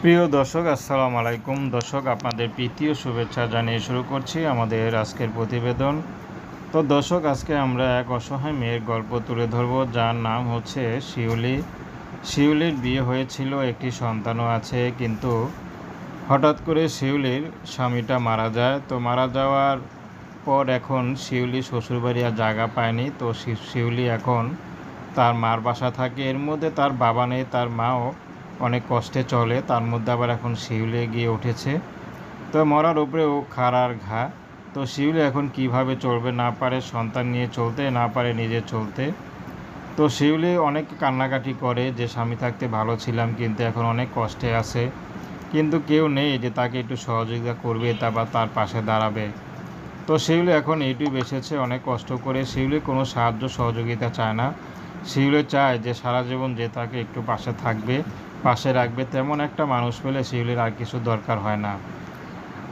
প্রিয় দর্শক, আসসালামু আলাইকুম। দর্শক, আপনাদের প্রীতীয় শুভেচ্ছা জানিয়ে শুরু করছি আমাদের আজকের প্রতিবেদন। তো দর্শক, আজকে আমরা এক অসহায় মেয়ের গল্প তুলে ধরব, যার নাম হচ্ছে শিউলি। শিউলির বিয়ে হয়েছিল, একটি সন্তানও আছে, কিন্তু হঠাৎ করে শিউলির স্বামীটা মারা যায়। তো মারা যাওয়ার পর এখন শিউলি শ্বশুরবাড়ি আর জায়গা পায়নি। তো শিউলি এখন তার মার বাসা থাকে। এর মধ্যে তার বাবা নেই, তার মাও অনেক কষ্টে চলে, তার মধ্যে আবার এখন শিউলে গিয়ে উঠেছে। তো মরার উপরে ও খাড়ার ঘা। তো শিউলি এখন কীভাবে চলবে না পারে, সন্তান নিয়ে চলতে না পারে নিজে চলতে। তো শিউলি অনেক কান্নাকাটি করে যে, স্বামী থাকতে ভালো ছিলাম কিন্তু এখন অনেক কষ্টে আছে। কিন্তু কেউ নেই যে, তাকে একটু সহযোগিতা করবে তা বা তার পাশে দাঁড়াবে। তো শিউলি এখন ইউটিউব এসেছে অনেক কষ্ট করে। শিউলি কোনো সাহায্য সহযোগিতা চায় না। শিউলি চায় যে, সারা জীবন যে, তাকে একটু পাশে থাকবে। পাশে রাখবে, তেমন একটা মানুষ পেলে শিউলির আর কিছু দরকার হয় না।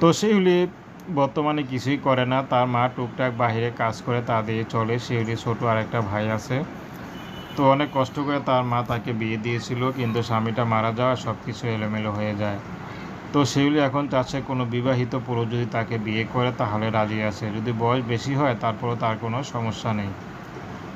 তো শিউলি বর্তমানে কিছুই করে না। তার মা টুকটাক বাইরে কাজ করে তা দিয়ে চলে। শিউলি ছোট আর একটা ভাই আছে। তো অনেক কষ্ট করে তার মা তাকে বিয়ে দিয়েছিল, কিন্তু স্বামীটা মারা যাওয়া সব কিছু এলোমেলো হয়ে যায়। তো শিউলি এখন চাচ্ছে কোনো বিবাহিত পুরুষ যদি তাকে বিয়ে করে, তাহলে রাজি আছে। যদি বয়স বেশি হয়, তারপরও তার কোনো সমস্যা নেই।